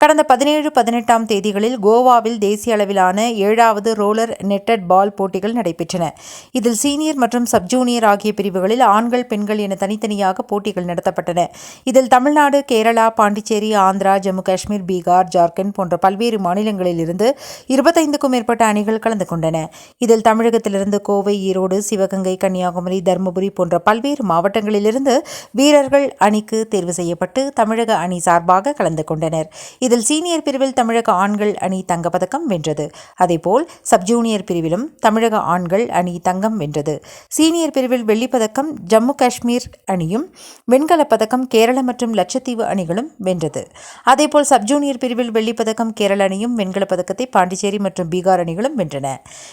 கடந்த பதினேழு பதினெட்டாம் தேதிகளில் கோவாவில் தேசிய அளவிலான ஏழாவது ரோலர் நெட்டட் பால் போட்டிகள் நடைபெற்றன. இதில் சீனியர் மற்றும் சப் ஜூனியர் ஆகிய பிரிவுகளில் ஆண்கள் பெண்கள் என தனித்தனியாக போட்டிகள் நடத்தப்பட்டன. இதில் தமிழ்நாடு கேரளா பாண்டிச்சேரி ஆந்திரா ஜம்மு காஷ்மீர் பீகார் ஜார்க்கண்ட் போன்ற பல்வேறு மாநிலங்களில் இருந்து இருபத்தைந்துக்கும் மேற்பட்ட அணிகள் கலந்து கொண்டன. இதில் தமிழகத்திலிருந்து கோவை ஈரோடு சிவகங்கை கன்னியாகுமரி தருமபுரி போன்ற பல்வேறு மாவட்டங்களிலிருந்து வீரர்கள் அணிக்கு தேர்வு செய்யப்பட்டு தமிழக அணி சார்பாக கலந்து கொண்டனர். இதில் சீனியர் பிரிவில் தமிழக ஆண்கள் அணி தங்கப்பதக்கம் வென்றது. அதேபோல் சப்ஜூனியர் பிரிவிலும் தமிழக ஆண்கள் அணி தங்கம் வென்றது. சீனியர் பிரிவில் வெள்ளிப்பதக்கம் ஜம்மு காஷ்மீர் அணியும் வெண்கலப் பதக்கம் கேரள மற்றும் லட்சத்தீவு அணிகளும் வென்றது. அதேபோல் சப்ஜூனியர் பிரிவில் வெள்ளிப்பதக்கம் கேரள அணியும் வெண்கலப் பதக்கத்தை பாண்டிச்சேரி மற்றும் பீகார் அணிகளும் வென்றன.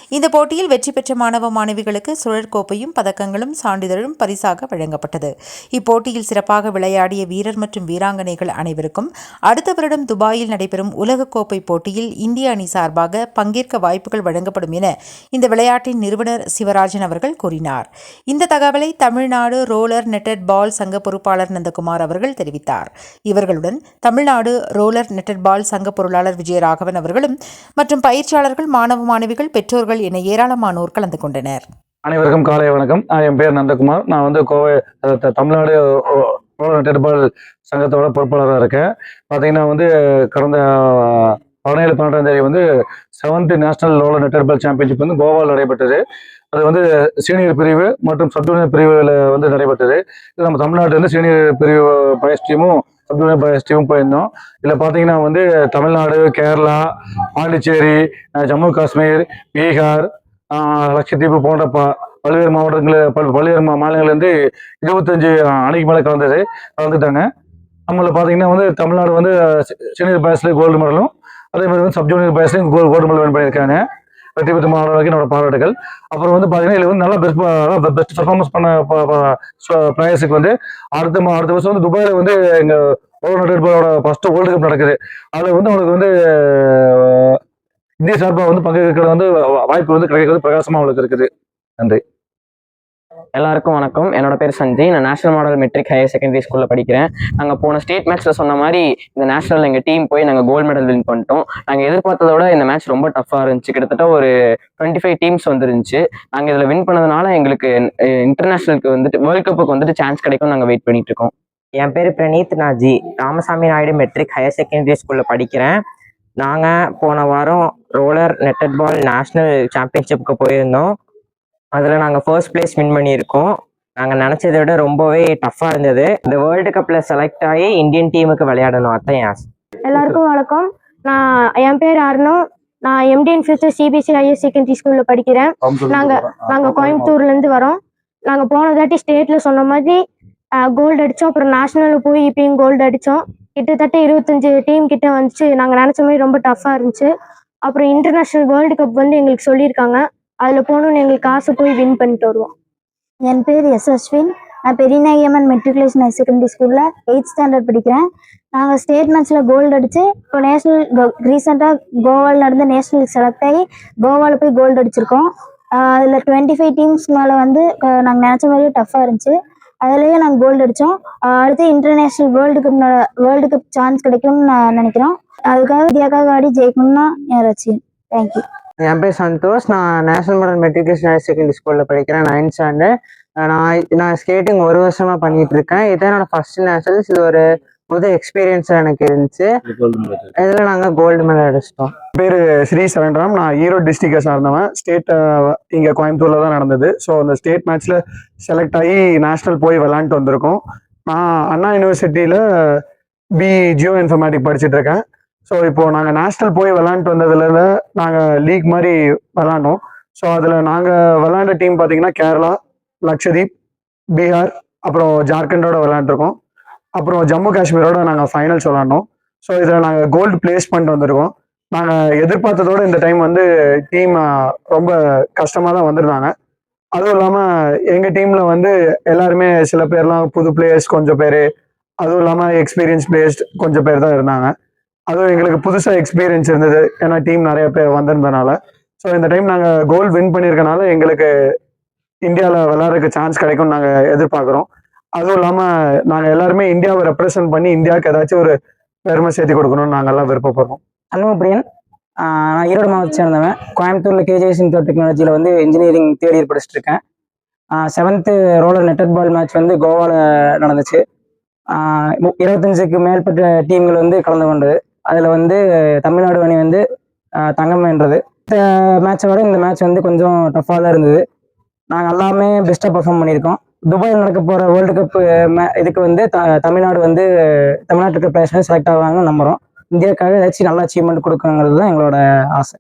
இந்த போட்டியில் வெற்றி பெற்ற மாணவ மாணவிகளுக்கு சுழற்கோப்பையும் பதக்கங்களும் சான்றிதழும் பரிசாக வழங்கப்பட்டது. இப்போட்டியில் சிறப்பாக விளையாடிய வீரர் மற்றும் வீராங்கனைகள் அனைவருக்கும் அடுத்த வருடம் துபாய் துபாயில் நடைபெறும் உலகக்கோப்பை போட்டியில் இந்திய அணி சார்பாக பங்கேற்க வாய்ப்புகள் வழங்கப்படும் என இந்த விளையாட்டின் நிறுவனர் சிவராஜன் அவர்கள் கூறினார். இந்த தகவலை தமிழ்நாடு ரோலர் நெட்டட் பால் சங்க பொறுப்பாளர் நந்தகுமார் அவர்கள் தெரிவித்தார். இவர்களுடன் தமிழ்நாடு ரோலர் நெட்டட் பால் சங்க பொருளாளர் விஜயராகவன் அவர்களும் மற்றும் பயிற்சியாளர்கள் மாணவ மாணவிகள் பெற்றோர்கள் என ஏராளமானோர் கலந்து கொண்டனர். அனைவருக்கும் காலை வணக்கம். என் பேர் நந்தகுமார். நான் வந்து கோவை தமிழ்நாடு டெட்பால் சங்கத்தோட பொறுப்பாளராக இருக்கேன். பார்த்தீங்கன்னா வந்து கடந்த பதினேழு பன்னெண்டாம் தேதி வந்து செவன்த் நேஷனல் லோல நெட்டர்பால் சாம்பியன்ஷிப் வந்து கோவாவில் நடைபெற்றது. அது வந்து சீனியர் பிரிவு மற்றும் சப் ஜூனியர் பிரிவில் வந்து நடைபெற்றது. இது நம்ம தமிழ்நாட்டில் வந்து சீனியர் பிரிவு பயஸ் டீமும் சப் ஜூனியர் பயஸ் டீமும் போயிருந்தோம். இதில் பார்த்தீங்கன்னா வந்து தமிழ்நாடு கேரளா பாண்டிச்சேரி ஜம்மு காஷ்மீர் பீகார் ஆஹ் லட்சத்தீவு போன்ற பல்வேறு மாவட்டங்களில் பல் பல்வேறு மாநிலங்கள்லேருந்து இருபத்தஞ்சு அணைக்கு மேலே கலந்தது கலந்துட்டாங்க. நம்மள பார்த்தீங்கன்னா வந்து தமிழ்நாடு வந்து சீனியர் பயஸில் கோல்டு மெடலும் அதே மாதிரி வந்து சப் ஜூனியர் பயஸ்லையும் கோல்டு கோல்டு மெடல் வின் பண்ணியிருக்காங்க. வெற்றி பெற்ற மாணவர்களுக்கு என்னோட பாராட்டுகள். அப்புறம் வந்து பார்த்தீங்கன்னா இதில் வந்து நல்லா பெஸ்ட் பெஸ்ட் பர்ஃபார்மன்ஸ் பண்ண பிளேயர்ஸுக்கு வந்து அடுத்த மா- அடுத்த வருஷம் வந்து துபாயில் வந்து எங்கள் வேர்ல்டு ஃபர்ஸ்ட் வேர்ல்டு கப் நடக்குது. அதில் வந்து அவங்களுக்கு வந்து இந்திய சார்பாக வந்து பங்கேற்கிற வந்து வாய்ப்பு வந்து கிடைக்கிறது பிரகாசமாக அவங்களுக்கு இருக்குது. நன்றி. எல்லாருக்கும் வணக்கம். என்னோட பேர் சஞ்சய். நான் national model matric higher secondary ஸ்கூலில் படிக்கிறேன். நாங்கள் போன ஸ்டேட் மேட்ச்சில் சொன்ன மாதிரி இந்த நேஷனல் எங்கள் டீம் போய் நாங்கள் கோல்டு மெடல் வின் பண்ணிட்டோம். நாங்கள் எதிர்பார்த்ததோட விட இந்த மேட்ச் ரொம்ப டஃப்பாக இருந்துச்சு. கிட்டத்தட்ட ஒரு டுவெண்ட்டி ஃபைவ் டீம்ஸ் வந்துருந்துச்சு. நாங்கள் இதில் வின் பண்ணதுனால எங்களுக்கு இன்டர்நேஷனலுக்கு வந்துட்டு வேர்ல்ட் கப்புக்கு வந்துட்டு சான்ஸ் கிடைக்கும் நாங்கள் வெயிட் பண்ணிட்டு இருக்கோம். என் பேர் Praneeth Naji. Ramasamy Naidu matric higher secondary ஸ்கூலில் படிக்கிறேன். நாங்கள் போன வாரம் ரோலர் நெட்டட் பால் நேஷ்னல் சாம்பியன்ஷிப்புக்கு போயிருந்தோம். அதில் நாங்கள் ஃபர்ஸ்ட் பிளேஸ் வின் பண்ணியிருக்கோம். நாங்கள் நினச்சதை விட ரொம்பவே டஃப்பாக இருந்தது. இந்த வேர்ல்டு கப்பில் செலக்ட் ஆகி இந்தியன் டீமுக்கு விளையாடணும். அதான் என் ஆசை. எல்லாருக்கும் வணக்கம். நான் என் பேர் அருணு. நான் MTN future CBSE higher secondary ஸ்கூலில் படிக்கிறேன். நாங்க நாங்க கோயம்புத்தூர்ல இருந்து வரோம். நாங்க போன தாட்டி ஸ்டேட்ல சொன்ன மாதிரி கோல்டு அடிச்சோம். அப்புறம் நேஷனல்ல போய் இப்பயும் கோல்டு அடிச்சோம். கிட்டத்தட்ட இருபத்தஞ்சு டீம் கிட்ட வந்துச்சு. நாங்க நினைச்ச மாதிரி ரொம்ப டஃப்பா இருந்துச்சு. அப்புறம் இன்டர்நேஷனல் வேர்ல்டு கப் வந்து எங்களுக்கு சொல்லியிருக்காங்க. அதில் போகணும்னு எங்களுக்கு ஆசை போய் வின் பண்ணிட்டு வருவோம். என் பேர் எஸ் அஸ்வின். நான் பெரியநாயகம்மன் மெட்ரிகுலேஷன் ஹையர் செகண்டரி ஸ்கூலில் எயித் ஸ்டாண்டர்ட் படிக்கிறேன். நாங்கள் ஸ்டேட் மேட்ச்சில் கோல்டு அடித்து இப்போ நேஷனல் ரீசெண்டாக கோவாவில் நடந்த நேஷனலுக்கு செலக்ட் ஆகி கோவாவில் போய் கோல்டு அடிச்சிருக்கோம். அதில் டுவெண்ட்டி ஃபைவ் டீம்ஸ் மேலே வந்து நாங்கள் நினச்ச மாதிரியே டஃப்பாக இருந்துச்சு. அதுலேயே நாங்கள் கோல்டு அடித்தோம் அடுத்து international world cup world cup chance கிடைக்கும்னு நான் நினைக்கிறோம். அதுக்காக இந்தியாக்காக ஆடி ஜெயிக்கணும்னா என் லட்சியம் தேங்க்யூ என் பேர் சந்தோஷ். நான் national model matriculation higher secondary ஸ்கூலில் படிக்கிறேன் நைன்த் ஸ்டாண்டர்ட் நான் நான் ஸ்கேட்டிங் ஒரு வருஷமா பண்ணிட்டு இருக்கேன். இதான் என்னோட ஃபர்ஸ்ட் நேஷனல்ஸ் இது ஒரு புது எக்ஸ்பீரியன்ஸாக எனக்கு இருந்துச்சு. இதில் நாங்கள் கோல்டு மெடல் அடிச்சிட்டோம். பேர் ஸ்ரீ சரண்ராம் நான் ஈரோடு டிஸ்ட்ரிக்டை சார்ந்தவன். ஸ்டேட் இங்கே கோயம்புத்தூரில் தான் நடந்தது. ஸோ அந்த ஸ்டேட் மேட்ச்சில் செலக்ட் ஆகி நேஷ்னல் போய் விளாண்டுட்டு வந்திருக்கோம். நான் அண்ணா யூனிவர்சிட்டியில் பி ஜியோ இன்ஃபர்மேட்டிக் படிச்சுட்டு இருக்கேன். ஸோ இப்போ நாங்கள் நேஷ்னல் போய் விளாண்டுட்டு வந்ததுல நாங்கள் லீக் மாதிரி விளாண்டோம் ஸோ அதில் நாங்கள் விளாண்ட டீம் பார்த்தீங்கன்னா கேரளா லக்ஷதீப் பீகார் அப்புறம் ஜார்க்கண்டோட விளாண்டுருக்கோம் அப்புறம் ஜம்மு காஷ்மீரோட நாங்கள் ஃபைனல்ஸ் விளாண்டோம் ஸோ இதில் நாங்கள் கோல்டு பிளேஸ் பண்ணிட்டு வந்திருக்கோம். நாங்கள் எதிர்பார்த்ததோட இந்த டைம் வந்து டீம் ரொம்ப கஷ்டமாக தான் வந்திருந்தாங்க. அதுவும் இல்லாமல் எங்கள் டீமில் வந்து எல்லாருமே சில பேர்லாம் புது பிளேயர்ஸ் கொஞ்சம் பேர். அதுவும் இல்லாமல் எக்ஸ்பீரியன்ஸ் பிளேயர்ஸ் கொஞ்சம் பேர் தான் இருந்தாங்க. அதுவும் எங்களுக்கு புதுசாக எக்ஸ்பீரியன்ஸ் இருந்தது. ஏன்னா டீம் நிறைய பேர் வந்திருந்தனால. ஸோ இந்த டைம் நாங்கள் கோல் வின் பண்ணியிருக்கனால எங்களுக்கு இந்தியாவில் விளாட்றதுக்கு சான்ஸ் கிடைக்கும்னு நாங்கள் எதிர்பார்க்குறோம். அதுவும் இல்லாமல் நாங்கள் எல்லாருமே இந்தியாவை ரெப்ரசன்ட் பண்ணி இந்தியாவுக்கு ஏதாச்சும் ஒரு பெருமை சேர்த்து கொடுக்கணும்னு நாங்கள்லாம் விருப்பப்படுறோம். அனுமபிரியன் நான் ஈரோடு மாவட்டத்தை சேர்ந்தவன். கோயம்புத்தூரில் கேஜேஎஸ் இன்டர் டெக்னாலஜியில் வந்து இன்ஜினியரிங் தேர்ட் இயர் படிச்சுட்டு இருக்கேன் seventh roller netted ball match வந்து கோவாவில் நடந்துச்சு. இருபத்தஞ்சுக்கு மேற்பட்ட டீம்கள் வந்து கலந்து கொண்டது. அதில் வந்து தமிழ்நாடு அணி வந்து தங்கம் வென்றது இந்த மேட்சை விட இந்த மேட்ச் வந்து கொஞ்சம் டஃப்பாக தான் இருந்தது. நாங்கள் எல்லாமே பெஸ்ட்டாக பர்ஃபார்ம் பண்ணியிருக்கோம். துபாயில் நடக்க போகிற வேர்ல்டு கப்பு மே இதுக்கு வந்து த தமிழ்நாடு வந்து தமிழ்நாட்டுக்கு பிளேயர்ஸ் வந்து செலக்ட் ஆவாங்கன்னு நம்புகிறோம் இந்தியாவுக்காக ஏதாச்சும் நல்ல அச்சீவ்மெண்ட் கொடுக்கணுங்கிறது தான் எங்களோட ஆசை.